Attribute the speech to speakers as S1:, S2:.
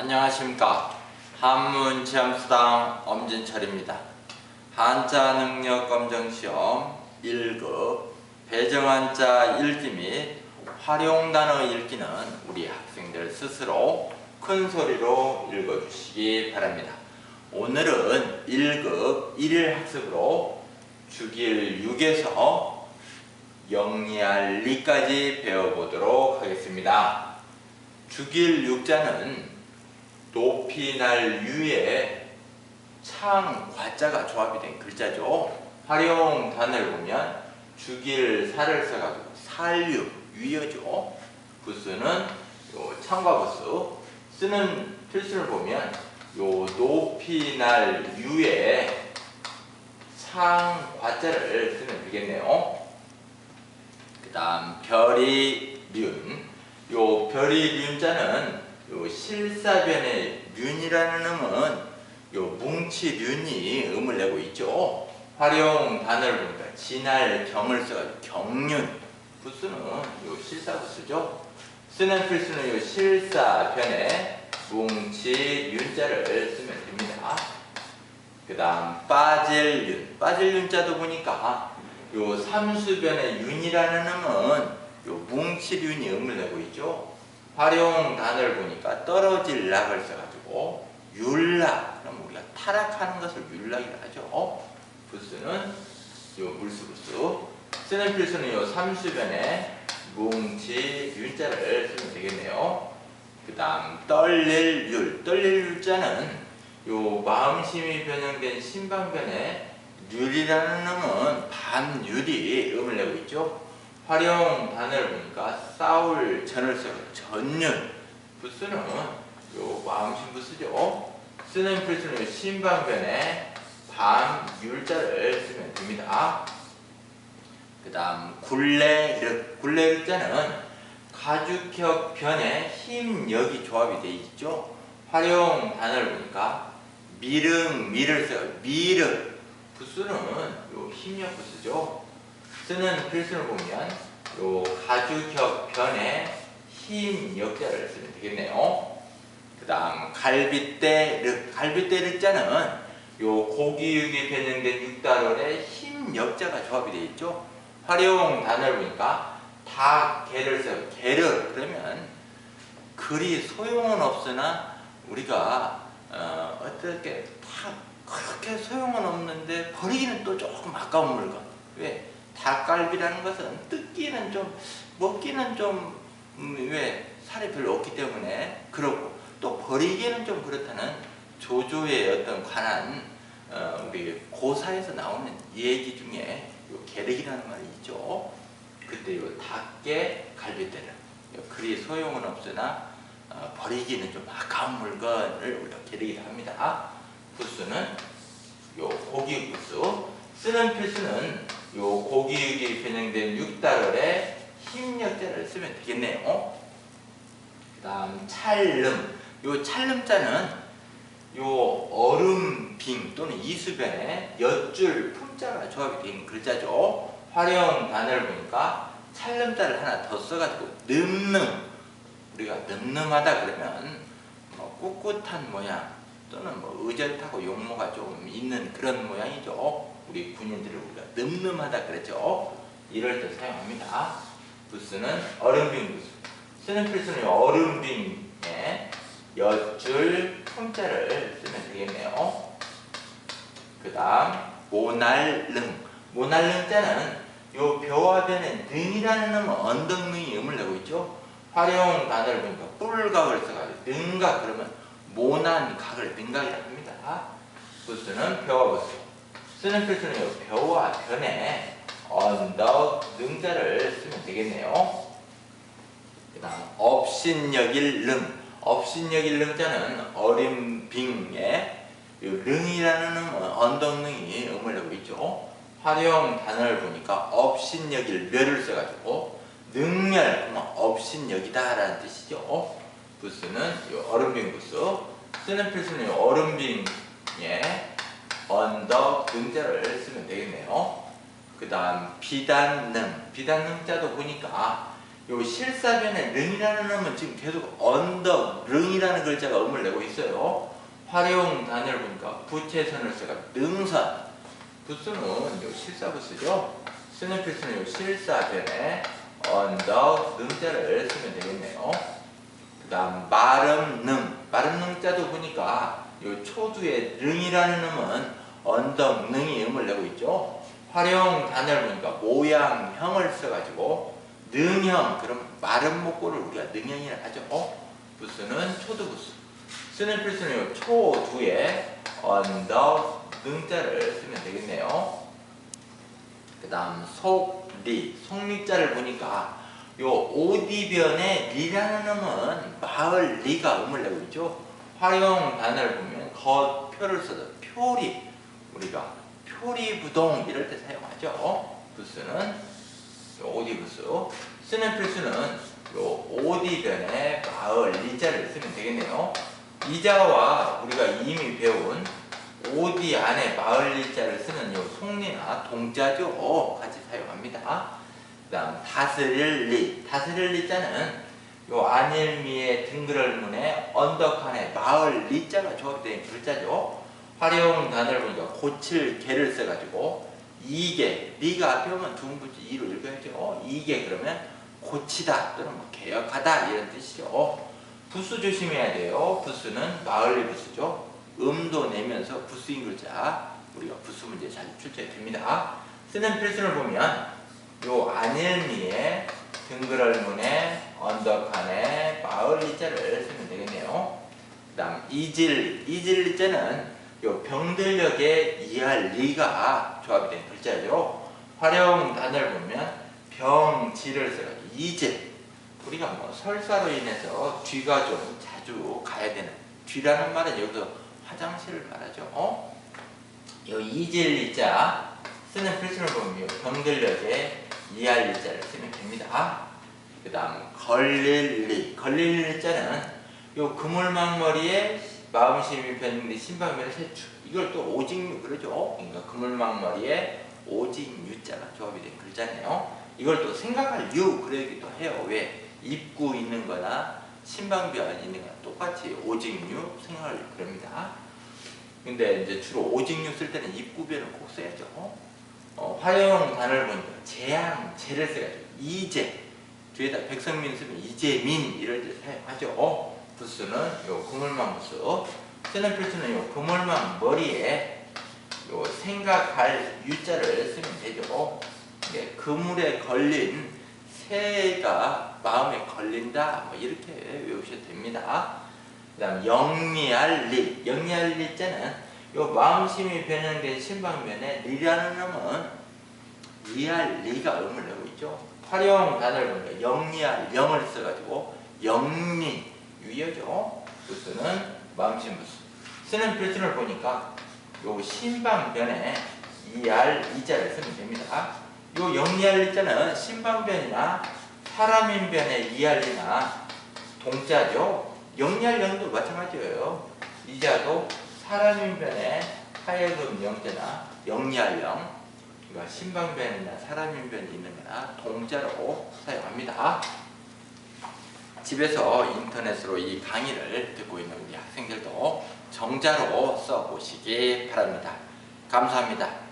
S1: 안녕하십니까. 한문체험수당 엄진철입니다. 한자 능력 검정 시험 1급 배정한자 읽기 및 활용단어 읽기는 우리 학생들 스스로 큰 소리로 읽어주시기 바랍니다. 오늘은 1급 1일 학습으로 주길 6에서 영리할 리까지 배워보도록 하겠습니다. 주길 6자는 높이 날 유에 창 과자가 조합이 된 글자죠. 활용 단어를 보면 죽일 살을 써가지고 살유 유여죠. 부스는 요 창과 부스 쓰는 필수를 보면 요 높이 날 유에 창 과자를 쓰면 되겠네요. 그 다음 별이 륜. 요 별이 륜자는 요 실사변의 륜이라는 음은 요 뭉치 륜이 음을 내고 있죠. 활용 단어를 보니까 진할 경을 써가지고 경륜 부수는 요 실사 부수죠. 쓰는 필수는 요 실사변에 뭉치 윤자를 쓰면 됩니다. 그 다음 빠질 윤 빠질 윤자도 보니까 요 삼수변의 윤이라는 음은 요 뭉치륜이 음을 내고 있죠. 활용 단어를 보니까 떨어질 락을 써가지고 율락 그럼 우리가 타락하는 것을 율락이라 하죠. 어? 부스는 요 물수부수. 쓰는 필수는 요 삼수변에 뭉치 율자를 쓰면 되겠네요. 그 다음 떨릴 율. 떨릴 율자는 요 마음심이 변형된 신방변에 율이라는 음은 반율이 음을 내고 있죠 활용 단어를 보니까 싸울 전을 써요. 전륜. 부스는 요 마음신 부스죠. 쓰는 필수는 신방변에 반율자를 쓰면 됩니다. 그 다음 굴레륵. 굴레륵자는 가죽격 변에 힘력이 조합이 되어 있죠. 활용 단어를 보니까 미릉, 미를 써요. 미륵. 부스는 요 힘력 부스죠. 쓰는 필수를 보면 요 가주격 변에 흰 역자를 쓰면 되겠네요. 그 다음 갈빗대 륵 갈빗대 륵자는 요 고기육이 변형된 육단월에 흰 역자가 조합이 되어 있죠. 활용 단어를 보니까 다 개를 써요. 개를 그러면 글이 소용은 없으나 우리가 어, 어떻게 다 그렇게 소용은 없는데 버리기는 또 조금 아까운 물건. 왜? 닭갈비라는 것은 뜯기는 좀 먹기는 좀왜 음, 살이 별로 없기 때문에 그렇고 또 버리기는 좀 그렇다는 조조의 어떤 관한 어, 우리 고사에서 나오는 얘기 중에 요 계륵이라는 말이 있죠. 그때 요 닭게 갈비대를 그리 소용은 없으나 어, 버리기는 좀 아까운 물건을 우리가 계륵이라 합니다. 부수는 요 고기 부수 쓰는 필수는 요 고기육이 변형된 육달월에 힘역자를 쓰면 되겠네요. 그 다음 찰름. 요 찰름자는 요 얼음 빙 또는 이수변에 엿줄 품자가 조합이 된 글자죠. 활용 단어를 보니까 찰름자를 하나 더 써가지고 늠름. 우리가 늠름하다 그러면 뭐 꿋꿋한 모양 또는 뭐 의젓하고 용모가 좀 있는 그런 모양이죠. 우리 군인들을 우리가 늠름하다 그랬죠. 이럴 때 사용합니다. 부스는 얼음빙 부스. 쓰는 필수는 얼음빙에 엿줄 품자를 쓰면 되겠네요. 그 다음 모날릉. 모날릉자는 요 벼와변에 능이라는 놈은 언덕능이 음을 내고 있죠. 활용 단어를 보니까 뿔각을 써가지고 능각 그러면 모난 각을 능각이라 합니다. 부스는 벼와 부스. 쓰는 필수는 벼와 변에 언덕 능자를 쓰면 되겠네요. 그 다음 업신여길 릉 업신여길 릉자는 어림빙에 릉이라는 언덕능이 음을 내고 있죠. 활용 단어를 보니까 업신여길 멸을 써가지고 능멸, 업신여기다 라는 뜻이죠. 부스는 얼음빙 부스 쓰는 필수는 얼음빙에 언더 등자를 쓰면 되겠네요. 그 다음 비단능 비단능자도 보니까 요 실사변에 능이라는 놈은 지금 계속 언덕, 능이라는 글자가 음을 내고 있어요. 활용 단어를 보니까 부채선을 써가 능선. 부수는 요 실사부수죠. 쓰는 필수는 요 실사변에 언덕, 능자를 쓰면 되겠네요. 그 다음 마름 능. 마름 능자도 보니까 요 초두에 능이라는 놈은 언덕, 능이 음을 내고 있죠. 활용 단어를 보니까 모양 형을 써가지고 능형 그럼 마른 목골을 우리가 능형이라 하죠. 어? 부수는 초두 부수. 쓰는 필수는 요 초두에 언덕 능자를 쓰면 되겠네요. 그 다음 속리 속리자를 보니까 요 오디변에 리라는 놈은 마을 리가 음을 내고 있죠. 활용 단어를 보면 겉표를 써서 표리 우리가 표리부동 이럴 때 사용하죠. 부수는 요 오디부수 쓰는 필수는 요 오디변에 마을 리자를 쓰면 되겠네요. 이자와 우리가 이미 배운 오디 안에 마을 리자를 쓰는 요 속리나 동자죠. 같이 사용합니다. 그 다음 다스릴 리 다스릴 리 자는 요 안일미의 등그럴문에 언덕한에 마을 리자가 조합된 글자죠. 활용 단어를 보니까 고칠 개를 써가지고 이개 리가 앞에 오면 두음부지 이로 읽어야죠. 어, 이개 그러면 고치다 또는 뭐 개혁하다 이런 뜻이죠. 부수 조심해야 돼요. 부수는 마을리 부수죠. 음도 내면서 부수인 글자 우리가 부수 문제 잘 출제가 됩니다. 쓰는 필수를 보면 요 안일미의 등그럴문에 언덕한에 마을리자를 쓰면 되겠네요. 그 다음 이질 이질리자는 요 병들력의 이할 리가 조합이 된 글자죠. 활용 단어를 보면 병지를 써가 이질 우리가 뭐 설사로 인해서 뒤가 좀 자주 가야 되는 뒤라는 말은 여기서 화장실을 말하죠. 어? 요 이질리자 쓰는 필수를 보면 요 병들력의 이할리자를 쓰면 됩니다. 그 다음 걸릴리 걸릴리 자는 요 그물망머리에 마음심이 변인데 신방면의 세추 이걸 또 오직류 그러죠. 그러니까 그물망머리에 오직유자가 조합이 된 글자네요. 이걸 또 생각할 유 그러기도 해요. 왜? 입구 있는 거나 신방변 있는 거나 똑같이 오직류 생각을 그럽니다. 근데 이제 주로 오직류 쓸 때는 입구변을 꼭 써야죠. 어, 활용 단어를 보니까 재앙, 재를 써가지고 이재 뒤에다 백성민 쓰면 이재민 이럴 때 사용하죠. 어, 부수는 요 그물망 부수 쓰는 필수는 요 그물망 머리에 요 생각할 유자를 쓰면 되죠. 네, 그물에 걸린 새가 마음에 걸린다 뭐 이렇게 외우셔도 됩니다. 그 다음 영리할 리 영리할 리 자는 요 마음심이 변형된 신방면에 리라는 놈은 리할 리가 음을 내고 있죠. 활용 단어를 보니까 영리할 영을 써가지고 영리 유여죠. 부수는 마음심 부수. 쓰는 필수를 보니까 요 신방변에 이할 이자를 쓰면 됩니다. 요 영리할 리자는 신방변이나 사람인변의 이할리나 동자죠. 영리할 영도 마찬가지예요. 이자도 사람인변에 하예금 영자나 영리할 영 그러니까 신방변이나 사람인변이 거나 동자로 사용합니다. 집에서 인터넷으로 이 강의를 듣고 있는 우리 학생들도 정자로 써보시기 바랍니다. 감사합니다.